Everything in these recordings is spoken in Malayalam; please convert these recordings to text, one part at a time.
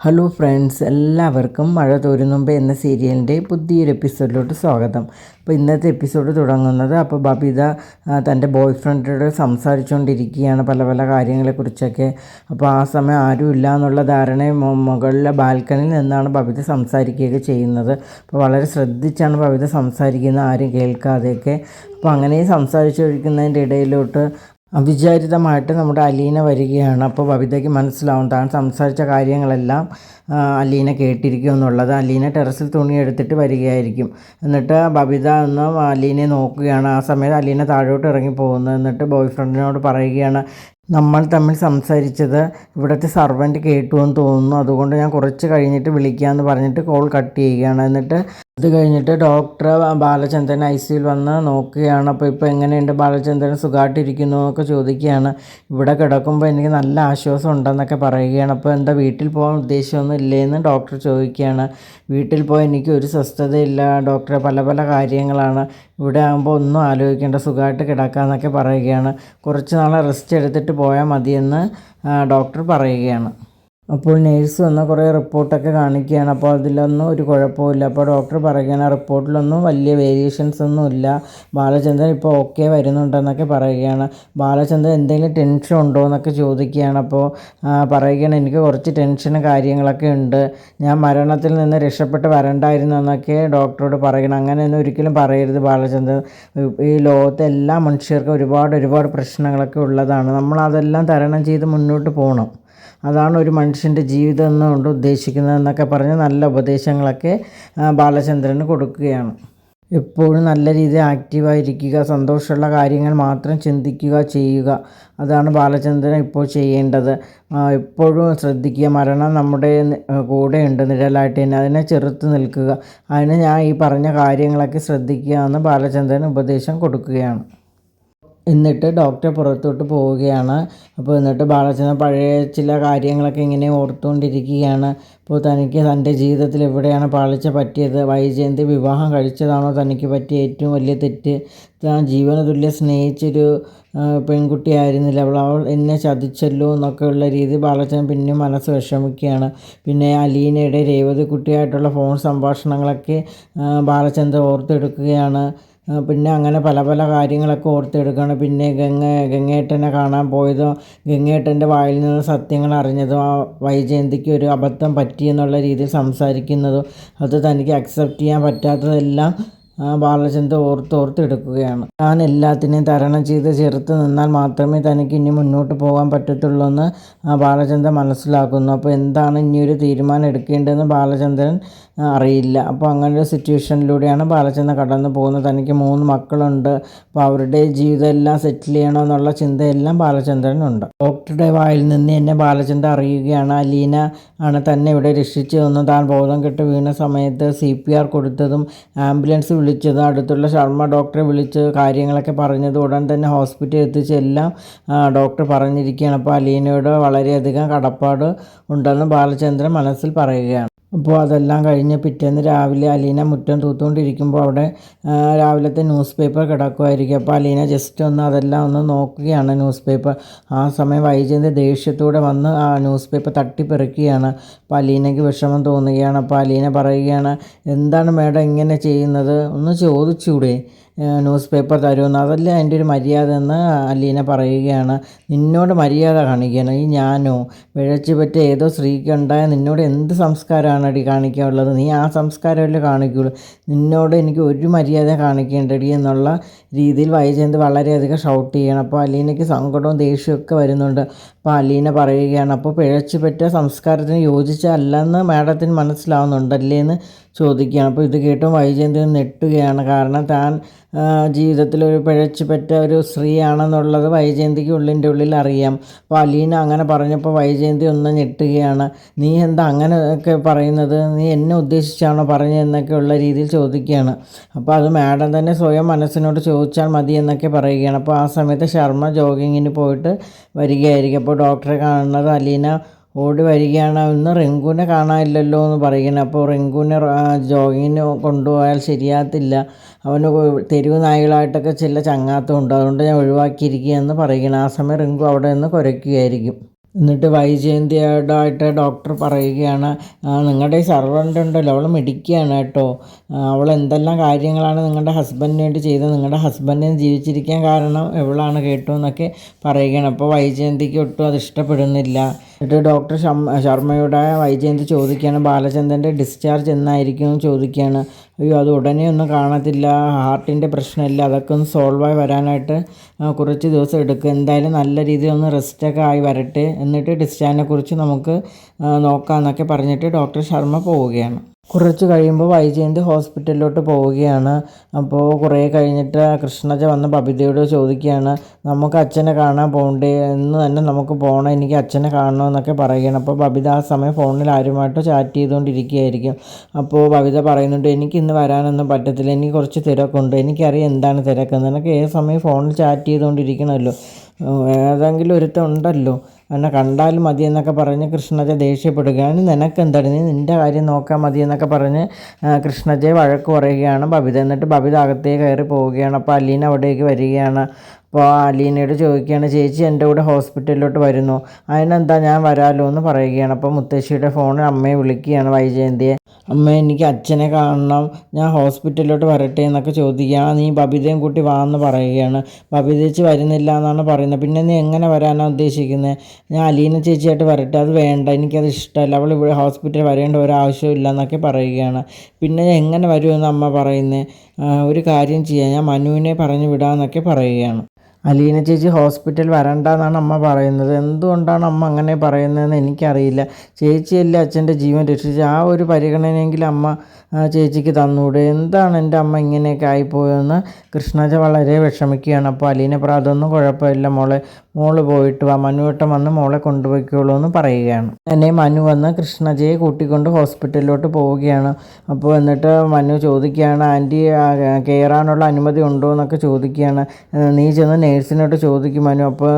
ഹലോ ഫ്രണ്ട്സ് എല്ലാവർക്കും മഴ തോരുന്നുമ്പ് എന്ന സീരിയലിന്റെ പുതിയൊരു എപ്പിസോഡിലോട്ട് സ്വാഗതം. അപ്പോൾ ഇന്നത്തെ എപ്പിസോഡ് തുടങ്ങുന്നത് അപ്പോൾ ബബിത തന്റെ ബോയ് ഫ്രണ്ടിനോട് സംസാരിച്ചുകൊണ്ടിരിക്കുകയാണ് പല പല കാര്യങ്ങളെക്കുറിച്ചൊക്കെ. അപ്പോൾ ആ സമയം ആരും ഇല്ല എന്നുള്ള ധാരണ മുകളിലെ ബാൽക്കണിയിൽ നിന്നാണ് ബബിത സംസാരിക്കുകയൊക്കെ ചെയ്യുന്നത്. അപ്പോൾ വളരെ ശ്രദ്ധിച്ചാണ് ബബിത സംസാരിക്കുന്നത് ആരും കേൾക്കാതെയൊക്കെ. അപ്പോൾ അങ്ങനെ സംസാരിച്ചു കഴിക്കുന്നതിന്റെ ഇടയിലോട്ട് അവിചാരിതമായിട്ട് നമ്മുടെ അലീന വരികയാണ്. അപ്പോൾ ബബിതയ്ക്ക് മനസ്സിലാവും താൻ സംസാരിച്ച കാര്യങ്ങളെല്ലാം അലീന കേട്ടിരിക്കും എന്നുള്ളത്. അലീന ടെറസിൽ തുണി എടുത്തിട്ട് വരികയായിരിക്കും. എന്നിട്ട് ബബിത ഒന്ന് അലീനെ നോക്കുകയാണ്. ആ സമയത്ത് അലീന താഴോട്ട് ഇറങ്ങി പോകുന്നു എന്നിട്ട് ബോയ് ഫ്രണ്ടിനോട് പറയുകയാണ് നമ്മൾ തമ്മിൽ സംസാരിച്ചത് ഇവിടുത്തെ സർവന്റ് കേട്ടു എന്ന് തോന്നുന്നു. അതുകൊണ്ട് ഞാൻ കുറച്ച് കഴിഞ്ഞിട്ട് വിളിക്കാമെന്ന് പറഞ്ഞിട്ട് കോൾ കട്ട് ചെയ്യുകയാണ്. എന്നിട്ട് അത് കഴിഞ്ഞിട്ട് ഡോക്ടർ ബാലചന്ദ്രൻ ഐ സിയിൽ വന്ന് നോക്കുകയാണ്. അപ്പോൾ ഇപ്പോൾ എങ്ങനെയുണ്ട്? ബാലചന്ദ്രൻ സുഖമായിട്ടിരിക്കുന്നു എന്നൊക്കെ ചോദിക്കുകയാണ്. ഇവിടെ കിടക്കുമ്പോൾ എനിക്ക് നല്ല ആശ്വാസം ഉണ്ടെന്നൊക്കെ പറയുകയാണ്. അപ്പോൾ എന്താ വീട്ടിൽ പോകാൻ ഉദ്ദേശമൊന്നും ഇല്ലേന്ന് ഡോക്ടർ ചോദിക്കുകയാണ്. വീട്ടിൽ പോയി എനിക്ക് ഒരു സ്വസ്ഥതയില്ല. ഡോക്ടറെ പല പല കാര്യങ്ങളാണ്. ഇവിടെ ആകുമ്പോൾ ഒന്നും ആലോചിക്കേണ്ട. സുഖമായിട്ട് കിടക്കാമെന്നൊക്കെ പറയുകയാണ്. കുറച്ച് നാളെ റെസ്റ്റ് എടുത്തിട്ട് പോയാൽ മതിയെന്ന് ഡോക്ടർ പറയുകയാണ്. അപ്പോൾ നേഴ്സ് വന്ന് കുറേ റിപ്പോർട്ടൊക്കെ കാണിക്കുകയാണ്. അപ്പോൾ അതിലൊന്നും ഒരു കുഴപ്പമില്ല അപ്പോൾ ഡോക്ടർ പറയുകയാണ് റിപ്പോർട്ടിലൊന്നും വലിയ വേരിയേഷൻസ് ഒന്നും ഇല്ല. ബാലചന്ദ്രൻ ഇപ്പോൾ ഓക്കെ വരുന്നുണ്ടെന്നൊക്കെ പറയുകയാണ്. ബാലചന്ദ്രൻ എന്തെങ്കിലും ടെൻഷൻ ഉണ്ടോ എന്നൊക്കെ ചോദിക്കുകയാണ്. അപ്പോൾ പറയുകയാണ് എനിക്ക് കുറച്ച് ടെൻഷനും കാര്യങ്ങളൊക്കെ ഉണ്ട്. ഞാൻ മരണത്തിൽ നിന്ന് രക്ഷപ്പെട്ട് വരണ്ടായിരുന്നു എന്നൊക്കെ ഡോക്ടറോട് പറയണം അങ്ങനെയൊന്നും ഒരിക്കലും പറയരുത് ബാലചന്ദ്രൻ. ഈ ലോകത്തെ എല്ലാ മനുഷ്യർക്കും ഒരുപാട് ഒരുപാട് പ്രശ്നങ്ങളൊക്കെ ഉള്ളതാണ്. നമ്മൾ അതെല്ലാം തരണം ചെയ്ത് മുന്നോട്ട് പോകണം. അതാണ് ഒരു മനുഷ്യന്റെ ജീവിതം എന്നുകൊണ്ട് ഉദ്ദേശിക്കുന്നതെന്നൊക്കെ പറഞ്ഞ് നല്ല ഉപദേശങ്ങളൊക്കെ ബാലചന്ദ്രന് കൊടുക്കുകയാണ്. എപ്പോഴും നല്ല രീതിയിൽ ആക്റ്റീവായിരിക്കുക സന്തോഷമുള്ള കാര്യങ്ങൾ മാത്രം ചിന്തിക്കുക ചെയ്യുക. അതാണ് ബാലചന്ദ്രൻ ഇപ്പോൾ ചെയ്യേണ്ടത്. എപ്പോഴും ശ്രദ്ധിക്കുക മരണം നമ്മുടെ കൂടെ കൂടെയുണ്ട് നിഴലായിട്ട്. തന്നെ അതിനെ ചെറുത്ത് നിൽക്കുക. അതിന് ഞാൻ ഈ പറഞ്ഞ കാര്യങ്ങളൊക്കെ ശ്രദ്ധിക്കുക എന്ന് ബാലചന്ദ്രൻ ഉപദേശം കൊടുക്കുകയാണ്. എന്നിട്ട് ഡോക്ടർ പുറത്തോട്ട് പോവുകയാണ്. അപ്പോൾ എന്നിട്ട് ബാലചന്ദ്രൻ പഴയ ചില കാര്യങ്ങളൊക്കെ ഇങ്ങനെ ഓർത്തുകൊണ്ടിരിക്കുകയാണ്. അപ്പോൾ തനിക്ക് തന്റെ ജീവിതത്തിൽ എവിടെയാണ് പാളിച്ച പറ്റിയത്? വൈജയന്തി വിവാഹം കഴിച്ചതാണോ തനിക്ക് പറ്റിയ ഏറ്റവും വലിയ തെറ്റ്? താൻ ജീവന തുല്യ സ്നേഹിച്ചൊരു പെൺകുട്ടിയായിരുന്നില്ല. അവൾ അവൾ എന്നെ ചതിച്ചല്ലോ എന്നൊക്കെയുള്ള രീതി ബാലചന്ദ്രൻ പിന്നെയും മനസ്സ് വിഷമിക്കുകയാണ്. പിന്നെ അലീനയുടെ രേവതി കുട്ടിയായിട്ടുള്ള ഫോൺ സംഭാഷണങ്ങളൊക്കെ ബാലചന്ദ്രൻ ഓർത്തെടുക്കുകയാണ്. പിന്നെ അങ്ങനെ പല പല കാര്യങ്ങളൊക്കെ ഓർത്തെടുക്കുകയാണ്. പിന്നെ ഗംഗ ഗംഗേട്ടനെ കാണാൻ പോയതും ഗംഗേട്ടന്റെ വായിൽ നിന്ന് സത്യങ്ങൾ അറിഞ്ഞതും ആ വൈജയന്തിക്ക് ഒരു അബദ്ധം പറ്റിയെന്നുള്ള രീതിയിൽ സംസാരിക്കുന്നതും അത് തനിക്ക് അക്സെപ്റ്റ് ചെയ്യാൻ പറ്റാത്തതെല്ലാം ബാലചന്ദ്ര ഓർത്ത് ഓർത്തെടുക്കുകയാണ് താൻ എല്ലാത്തിനെയും തരണം ചെയ്ത് ചെറുത്ത് നിന്നാൽ മാത്രമേ തനിക്ക് ഇനി മുന്നോട്ട് പോകാൻ പറ്റത്തുള്ളൂ എന്ന് ആ ബാലചന്ദ്രൻ മനസ്സിലാക്കുന്നു. അപ്പോൾ എന്താണ് ഇനി ഒരു തീരുമാനം എടുക്കേണ്ടതെന്ന് ബാലചന്ദ്രൻ അറിയില്ല. അപ്പോൾ അങ്ങനെ ഒരു സിറ്റുവേഷനിലൂടെയാണ് ബാലചന്ദ്രൻ കടന്നു പോകുന്നത്. തനിക്ക് മൂന്ന് മക്കളുണ്ട്. അപ്പോൾ അവരുടെ ജീവിതം എല്ലാം സെറ്റിൽ ചെയ്യണമെന്നുള്ള ചിന്തയെല്ലാം ബാലചന്ദ്രനുണ്ട്. ഡോക്ടറുടെ വായിൽ നിന്ന് എന്നെ ബാലചന്ദ്രൻ അറിയുകയാണ്. അലീന ആണ് തന്നെ ഇവിടെ രക്ഷിച്ചു തന്നു താൻ ബോധം കെട്ട് വീണ സമയത്ത് സി പി ആർ കൊടുത്തതും ആംബുലൻസ് വിളിച്ചതും. അടുത്തുള്ള ശർമ്മ ഡോക്ടറെ വിളിച്ച് കാര്യങ്ങളൊക്കെ പറഞ്ഞത് ഉടൻ തന്നെ ഹോസ്പിറ്റലിൽ എത്തിച്ച് എല്ലാം ഡോക്ടർ പറഞ്ഞിരിക്കുകയാണ്. അപ്പോൾ അലീനയോട് വളരെയധികം കടപ്പാട് ഉണ്ടെന്ന് ബാലചന്ദ്രൻ മനസ്സിൽ പറയുകയാണ്. അപ്പോൾ അതെല്ലാം കഴിഞ്ഞ് പിറ്റേന്ന് രാവിലെ അലീന മുറ്റം തൂത്തുകൊണ്ടിരിക്കുമ്പോൾ അവിടെ രാവിലത്തെ ന്യൂസ് പേപ്പർ കിടക്കുമായിരിക്കും. അപ്പോൾ അലീന ജസ്റ്റ് ഒന്ന് അതെല്ലാം ഒന്ന് നോക്കുകയാണ് ന്യൂസ് പേപ്പർ. ആ സമയം വൈജയന്തി ദേഷ്യത്തോടെ വന്ന് ആ ന്യൂസ് പേപ്പർ തട്ടിപ്പെറുക്കുകയാണ്. അപ്പോൾ അലീനയ്ക്ക് വിഷമം തോന്നുകയാണ്. അപ്പോൾ അലീന പറയുകയാണ് എന്താണ് മേഡം ഇങ്ങനെ ചെയ്യുന്നത്? ഒന്ന് ചോദിച്ചൂടെ? ന്യൂസ് പേപ്പർ തരുമെന്ന്. അതല്ലേ അതിന്റെ ഒരു മര്യാദ എന്ന് അലീന പറയുകയാണ്. നിന്നോട് മര്യാദ കാണിക്കുകയാണ് ഈ ഞാനോ പിഴച്ചു പറ്റിയ ഏതോ സ്ത്രീക്കുണ്ടായ നിന്നോട് എന്ത് സംസ്കാരമാണടി കാണിക്കാനുള്ളത്? നീ ആ സംസ്കാരമല്ലേ കാണിക്കുള്ളൂ. നിന്നോട് എനിക്ക് ഒരു മര്യാദ കാണിക്കേണ്ടടി എന്നുള്ള രീതിയിൽ വൈജയന്ത് വളരെയധികം ഷൗട്ട് ചെയ്യണം. അപ്പോൾ അലീനയ്ക്ക് സങ്കടവും ദേഷ്യമൊക്കെ വരുന്നുണ്ട്. അപ്പോൾ അലീന പറയുകയാണ് അപ്പോൾ പിഴച്ചു പറ്റിയ സംസ്കാരത്തിന് യോജിച്ചല്ലെന്ന് മാഡത്തിന് മനസ്സിലാവുന്നുണ്ടല്ലേ എന്ന് ചോദിക്കുകയാണ്. അപ്പോൾ ഇത് കേട്ടും വൈജയന്തി നെട്ടുകയാണ് കാരണം താൻ ജീവിതത്തിൽ ഒരു പിഴച്ചു ഒരു സ്ത്രീയാണെന്നുള്ളത് വൈജയന്തിക്ക് ഉള്ളിന്റെ ഉള്ളിൽ അറിയാം. അപ്പോൾ അലീന അങ്ങനെ പറഞ്ഞപ്പോൾ വൈജയന്തി ഒന്ന് ഞെട്ടുകയാണ്. നീ എന്താ അങ്ങനെയൊക്കെ പറയുന്നത്? നീ എന്നെ ഉദ്ദേശിച്ചാണോ പറഞ്ഞതെന്നൊക്കെ ഉള്ള രീതിയിൽ ചോദിക്കുകയാണ്. അപ്പോൾ അത് മാഡം തന്നെ സ്വയം മനസ്സിനോട് ചോദിച്ചാൽ മതി എന്നൊക്കെ പറയുകയാണ്. അപ്പോൾ ആ സമയത്ത് ശർമ്മ ജോഗിങ്ങിന് പോയിട്ട് വരികയായിരിക്കും. അപ്പോൾ ഡോക്ടറെ കാണുന്നത് അലീന ഓടി വരികയാണ്. ഇന്ന് റിങ്കുവിനെ കാണാനില്ലല്ലോ എന്ന് പറയുന്നത് അപ്പോൾ റിങ്കുവിനെ ജോഗിങ്ങിന് കൊണ്ടുപോയാൽ ശരിയാകത്തില്ല. അവന് തെരുവ് നായികളായിട്ടൊക്കെ ചില ചങ്ങാത്തമുണ്ട്. അതുകൊണ്ട് ഞാൻ ഒഴിവാക്കിയിരിക്കുകയെന്ന് പറയുകയാണ്. ആ സമയം റിങ്കു അവിടെ നിന്ന് കുരയ്ക്കുകയായിരിക്കും എന്നിട്ട് വൈജയന്തിയോടായിട്ട് ഡോക്ടർ പറയുകയാണ് നിങ്ങളുടെ ഈ സർവന്റ് ഉണ്ടല്ലോ. അവൾ മിടിക്കുകയാണ് കേട്ടോ. അവൾ എന്തെല്ലാം കാര്യങ്ങളാണ് നിങ്ങളുടെ ഹസ്ബൻഡിന് വേണ്ടി ചെയ്തത്? നിങ്ങളുടെ ഹസ്ബൻഡിന് ജീവിച്ചിരിക്കാൻ കാരണം എവളാണ് കേട്ടോ എന്നൊക്കെ പറയുകയാണ്. അപ്പോൾ വൈജയന്തിക്ക് ഒട്ടും അത് ഇഷ്ടപ്പെടുന്നില്ല. എന്നിട്ട് ഡോക്ടർ ശർമ്മയുടെ വൈജയന്ത് ചോദിക്കുകയാണ്? ബാലചന്ദ്രന്റെ ഡിസ്ചാർജ് എന്നായിരിക്കും എന്ന് ചോദിക്കുകയാണ്. അയ്യോ അത് ഉടനെ ഒന്നും കാണത്തില്ല. ഹാർട്ടിന്റെ പ്രശ്നമില്ല. അതൊക്കെ ഒന്ന് സോൾവായി വരാനായിട്ട് കുറച്ച് ദിവസം എടുക്കും. എന്തായാലും നല്ല രീതിയിൽ ഒന്ന് റെസ്റ്റൊക്കെ ആയി വരട്ടെ. എന്നിട്ട് ഡിസ്ചാർജിനെ കുറിച്ച് നമുക്ക് നോക്കാം എന്നൊക്കെ പറഞ്ഞിട്ട് ഡോക്ടർ ശർമ്മ പോവുകയാണ്. കുറച്ച് കഴിയുമ്പോൾ വൈജയന്തി ഹോസ്പിറ്റലിലോട്ട് പോവുകയാണ്. അപ്പോൾ കുറേ കഴിഞ്ഞിട്ട് കൃഷ്ണജ വന്ന് ബബിതയോട് ചോദിക്കുകയാണ് നമുക്ക് അച്ഛനെ കാണാൻ പോകണ്ടേ എന്ന് തന്നെ നമുക്ക് പോകണം എനിക്ക് അച്ഛനെ കാണണം എന്നൊക്കെ പറയുകയാണ്. അപ്പോൾ ബബിത ആ സമയം ഫോണിൽ ആരുമായിട്ടോ ചാറ്റ് ചെയ്തുകൊണ്ടിരിക്കുകയായിരിക്കും അപ്പോൾ ബബിത പറയുന്നുണ്ട് എനിക്ക് ഇന്ന് വരാനൊന്നും പറ്റത്തില്ല. എനിക്ക് കുറച്ച് തിരക്കുണ്ട്. എനിക്കറിയാം എന്താണ് തിരക്കെന്ന്. എനിക്ക് ഏത് സമയം ഫോണിൽ ചാറ്റ് ചെയ്തുകൊണ്ടിരിക്കണമല്ലോ ഏതെങ്കിലും ഒരുത്തം ഉണ്ടല്ലോ. എന്നെ കണ്ടാൽ മതി എന്നൊക്കെ പറഞ്ഞ് കൃഷ്ണജ ദേഷ്യപ്പെടുകയാണ്. നിനക്ക് എന്താണ് നീ നിന്റെ കാര്യം നോക്കാൻ മതി എന്നൊക്കെ പറഞ്ഞ് കൃഷ്ണജയെ വഴക്ക് പറയുകയാണ് ബബിത. എന്നിട്ട് ബബിത അകത്തേക്ക് കയറി പോവുകയാണ്. അപ്പോൾ അലീന അവിടേക്ക് വരികയാണ്. അപ്പോൾ അലീനയോട് ചോദിക്കുകയാണ് ചേച്ചി എന്റെ കൂടെ ഹോസ്പിറ്റലിലോട്ട് വരുന്നു. അതിനെന്താ ഞാൻ വരാലോ എന്ന് പറയുകയാണ്. അപ്പോൾ മുത്തശ്ശിയുടെ ഫോണിൽ അമ്മയെ വിളിക്കുകയാണ് വൈജയന്തിയെ. അമ്മ എനിക്ക് അച്ഛനെ കാണണം. ഞാൻ ഹോസ്പിറ്റലിലോട്ട് വരട്ടെ എന്നൊക്കെ ചോദിക്കുകയാണ് നീ ബബിതയും കൂട്ടി വാ എന്ന് പറയുകയാണ്. ബബിത ചേച്ചി വരുന്നില്ല എന്നാണ് പറയുന്നത്. പിന്നെ നീ എങ്ങനെ വരാനാണ് ഉദ്ദേശിക്കുന്നത് ഞാൻ അലീന ചേച്ചിയായിട്ട് വരട്ടെ. അത് വേണ്ട. എനിക്കത് ഇഷ്ടമല്ല. അവൾ ഇവിടെ ഹോസ്പിറ്റലിൽ വരേണ്ട ഒരാവശ്യമില്ല എന്നൊക്കെ പറയുകയാണ്. പിന്നെ എങ്ങനെ വരുമെന്ന് അമ്മ പറയുന്നത് ഒരു കാര്യം ചെയ്യാം. ഞാൻ മനുവിനെ പറഞ്ഞു വിടാമെന്നൊക്കെ പറയുകയാണ്. അലീന ചേച്ചി ഹോസ്പിറ്റൽ വരണ്ടെന്നാണ് അമ്മ പറയുന്നത്. എന്തുകൊണ്ടാണ് അമ്മ അങ്ങനെ പറയുന്നതെന്ന് എനിക്കറിയില്ല. ചേച്ചിയല്ലേ അച്ഛന്റെ ജീവൻ രക്ഷിച്ച് ആ ഒരു പരിഗണനയെങ്കിലും അമ്മ ചേച്ചിക്ക് തന്നൂടെ? എന്താണ് എന്റെ അമ്മ ഇങ്ങനെയൊക്കെ ആയിപ്പോയെന്ന് കൃഷ്ണജ വളരെ വിഷമിക്കുകയാണ്. അപ്പോൾ അലീന പറ അതൊന്നും കുഴപ്പമില്ല മോളെ. മോൾ പോയിട്ട് വാ. മനുവട്ടം വന്ന് മോളെ കൊണ്ടുപോയിക്കോളൂ എന്ന് പറയുകയാണ്. എന്നെ മനു വന്ന് കൃഷ്ണജയെ കൂട്ടിക്കൊണ്ട് ഹോസ്പിറ്റലിലോട്ട് പോവുകയാണ്. അപ്പോൾ എന്നിട്ട് മനു ചോദിക്കുകയാണ് ആന്റി കയറാനുള്ള അനുമതി ഉണ്ടോ എന്നൊക്കെ ചോദിക്കുകയാണ്. നീ ചെന്ന് നേഴ്സിനോട് ചോദിക്കും അപ്പോൾ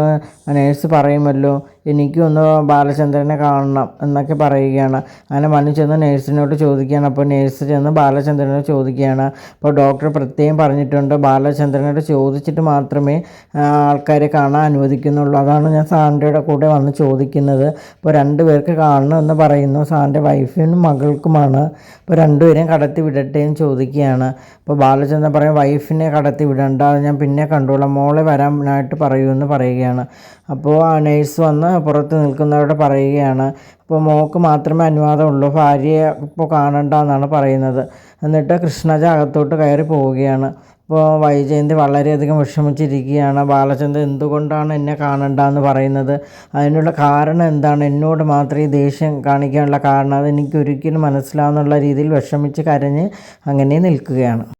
നേഴ്സ് പറയുമല്ലോ എനിക്കും ഒന്ന് ബാലചന്ദ്രനെ കാണണം എന്നൊക്കെ പറയുകയാണ്. അങ്ങനെ മനു ചെന്ന് നേഴ്സിനോട് ചോദിക്കുകയാണ്. അപ്പോൾ നേഴ്സ് ചെന്ന് ബാലചന്ദ്രനോട് ചോദിക്കുകയാണ്. അപ്പോൾ ഡോക്ടർ പ്രത്യേകം പറഞ്ഞിട്ടുണ്ട് ബാലചന്ദ്രനോട് ചോദിച്ചിട്ട് മാത്രമേ ആൾക്കാരെ കാണാൻ അനുവദിക്കുന്നുള്ളൂ. അതാണ് ഞാൻ സാറിന്റെ കൂടെ വന്ന് ചോദിക്കുന്നത്. അപ്പോൾ രണ്ടുപേർക്ക് കാണണം എന്ന് പറയുന്നു. സാറിന്റെ വൈഫിനും മകൾക്കുമാണ്. അപ്പോൾ രണ്ടുപേരെയും കടത്തി വിടട്ടെ എന്ന് ചോദിക്കുകയാണ്. അപ്പോൾ ബാലചന്ദ്രൻ പറയും വൈഫിനെ കടത്തി വിടണ്ട ഞാൻ പിന്നെ കണ്ടോളാം. മോളെ വരാനായിട്ട് പറയൂ എന്ന് പറയുകയാണ്. അപ്പോൾ ആ നേഴ്സ് വന്ന് പുറത്ത് നിൽക്കുന്നവരോട് പറയുകയാണ് ഇപ്പോൾ മോൾക്ക് മാത്രമേ അനുവാദമുള്ളൂ ഭാര്യയെ ഇപ്പോൾ കാണണ്ട എന്നാണ് പറയുന്നത്. എന്നിട്ട് കൃഷ്ണജ അകത്തോട്ട് കയറി പോവുകയാണ്. ഇപ്പോൾ വൈജയന്തി വളരെയധികം വിഷമിച്ചിരിക്കുകയാണ്. ബാലചന്ദ്രൻ എന്തുകൊണ്ടാണ് എന്നെ കാണണ്ടെന്ന് പറയുന്നത്? അതിനുള്ള കാരണം എന്താണ്? എന്നോട് മാത്രം ഈ ദേഷ്യം കാണിക്കാനുള്ള കാരണം. അത് എനിക്ക് മനസ്സിലാവുന്നുള്ള രീതിയിൽ വിഷമിച്ച് കരഞ്ഞ് അങ്ങനെ നിൽക്കുകയാണ്.